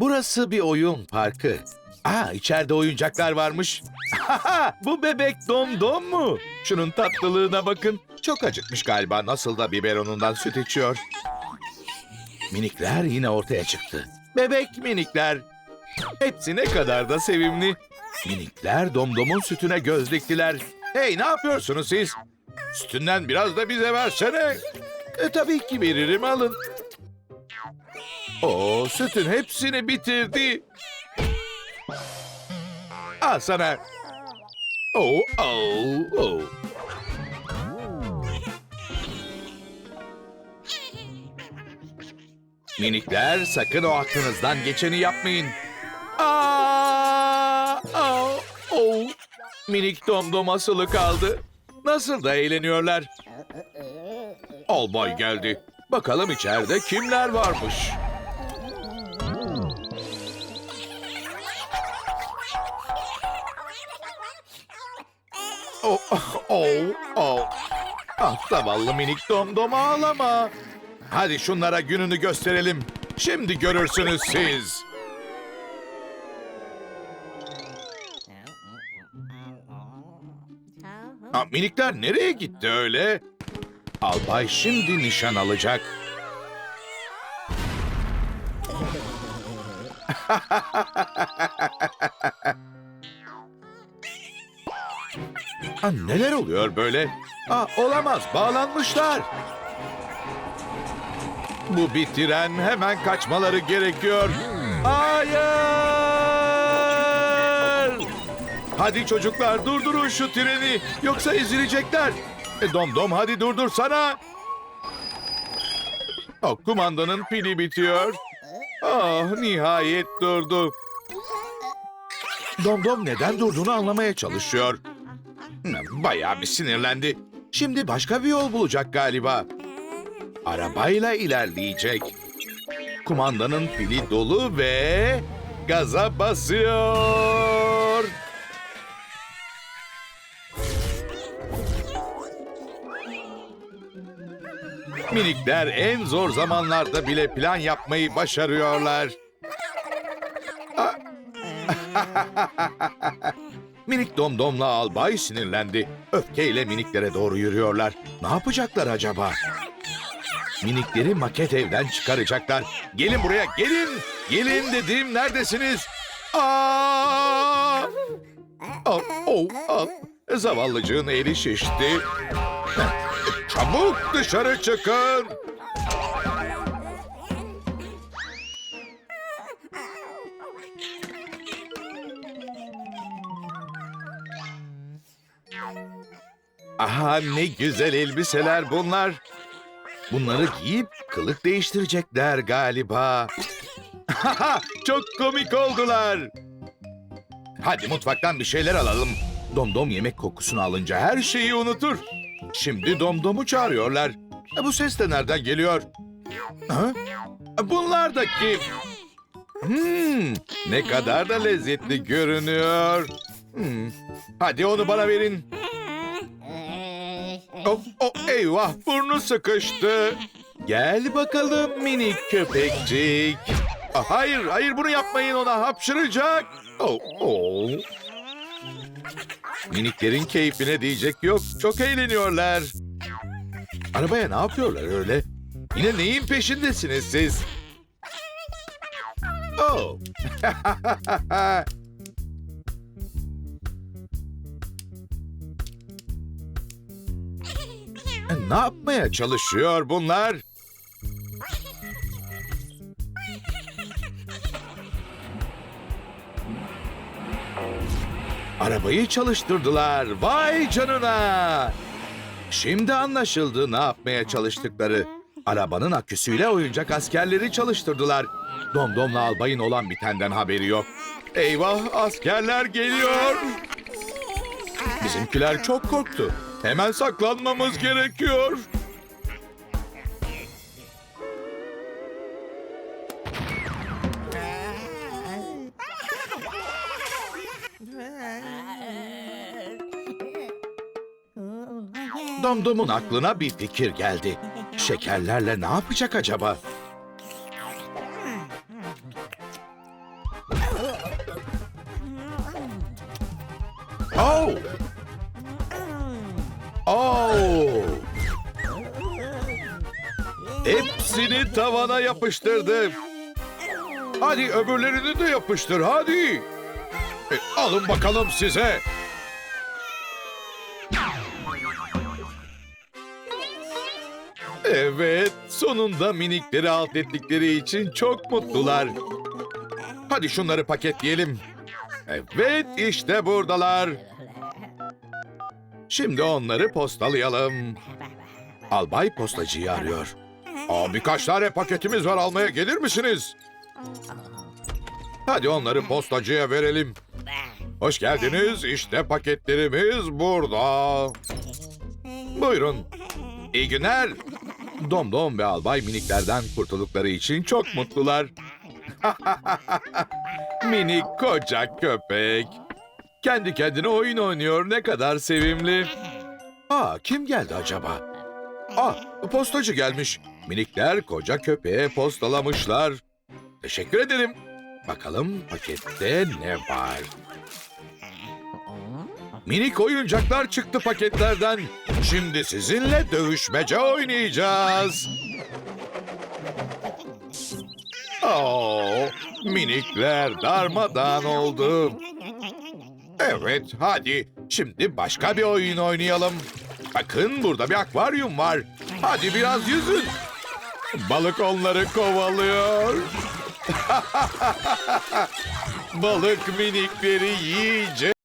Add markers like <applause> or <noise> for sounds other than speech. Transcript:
Burası bir oyun parkı. Aa içeride oyuncaklar varmış. <laughs> Bu bebek domdom mu? Şunun tatlılığına bakın. Çok acıkmış galiba. Nasıl da biberonundan süt içiyor. Minikler yine ortaya çıktı. Bebek minikler. Hepsi ne kadar da sevimli. Minikler domdomun sütüne göz diktiler. Hey ne yapıyorsunuz siz? Sütünden biraz da bize versene. E tabii ki veririm alın. Oo sütün hepsini bitirdi. Al sana. Oo, oo, oo. Minikler sakın o aklınızdan geçeni yapmayın. Aa, aa, oo. Minik domdom asılı kaldı. Nasıl da eğleniyorlar. Albay geldi. Bakalım içeride kimler varmış. Oh, oh, oh. Ah zavallı minik domdom ağlama. Hadi şunlara gününü gösterelim. Şimdi görürsünüz siz. Ah, minikler nereye gitti öyle? Albay şimdi nişan alacak. Ha, neler oluyor böyle? Aa, olamaz, bağlanmışlar. Bu bir tren, hemen kaçmaları gerekiyor. Hayır! Hadi çocuklar durdurun şu treni, yoksa ezilecekler. E, Domdom hadi durdursana. O kumandanın pili bitiyor. Ah nihayet durdu. Domdom neden durduğunu anlamaya çalışıyor. Bayağı bir sinirlendi. Şimdi başka bir yol bulacak galiba. Arabayla ilerleyecek. Kumandanın pili dolu ve gaza basıyor. Minikler en zor zamanlarda bile plan yapmayı başarıyorlar. <laughs> Minik domdomla albay sinirlendi. Öfkeyle miniklere doğru yürüyorlar. Ne yapacaklar acaba? Minikleri maket evden çıkaracaklar. Gelin buraya gelin. Gelin dedim neredesiniz? Aa! Oh, oh, oh. Zavallıcığın eli şişti. Çabuk dışarı çıkın. Aha ne güzel elbiseler bunlar. Bunları giyip kılık değiştirecekler galiba. Çok komik oldular. Hadi mutfaktan bir şeyler alalım. Domdom yemek kokusunu alınca her şeyi unutur. Şimdi Domdom'u çağırıyorlar. E, Bu ses de nereden geliyor? Ha? E, Bunlar da kim? Hmm, ne kadar da lezzetli görünüyor. Hmm, Hadi onu bana verin. Oh, oh, eyvah burnu sıkıştı. Gel bakalım minik köpekcik. Ah, Hayır, hayır bunu yapmayın ona hapşıracak. Oh, oh. Miniklerin keyfine diyecek yok. Çok eğleniyorlar. Arabaya ne yapıyorlar öyle? Yine neyin peşindesiniz siz? Oh. <laughs> ne yapmaya çalışıyor bunlar? Arabayı çalıştırdılar. Vay canına! Şimdi anlaşıldı ne yapmaya çalıştıkları. Arabanın aküsüyle oyuncak askerleri çalıştırdılar. Domdomla albayın olan bitenden haberi yok. Eyvah askerler geliyor. Bizimkiler çok korktu. Hemen saklanmamız gerekiyor. Domdom'un aklına bir fikir geldi. Şekerlerle ne yapacak acaba? Oh! Oh! Hepsini tavana yapıştırdım. Hadi öbürlerini de yapıştır hadi. E, alın bakalım size. Evet, sonunda minikleri alt ettikleri için çok mutlular. Hadi şunları paketleyelim. Evet, işte buradalar. Şimdi onları postalayalım. Albay postacıyı arıyor. Aa, birkaç tane paketimiz var almaya gelir misiniz? Hadi onları postacıya verelim. Hoş geldiniz. İşte paketlerimiz burada. Buyurun. İyi günler. Domdom ve albay miniklerden kurtuldukları için çok mutlular. <laughs> Minik koca köpek. Kendi kendine oyun oynuyor ne kadar sevimli. Aa kim geldi acaba? Aa postacı gelmiş. Minikler koca köpeğe postalamışlar. Teşekkür ederim. Bakalım pakette ne var? Minik oyuncaklar çıktı paketlerden. Şimdi sizinle dövüşmece oynayacağız. Oo, minikler darmadağın oldu. Evet, hadi. Şimdi başka bir oyun oynayalım. Bakın burada bir akvaryum var. Hadi biraz yüzün. Balık onları kovalıyor. <laughs> Balık minikleri yiyecek.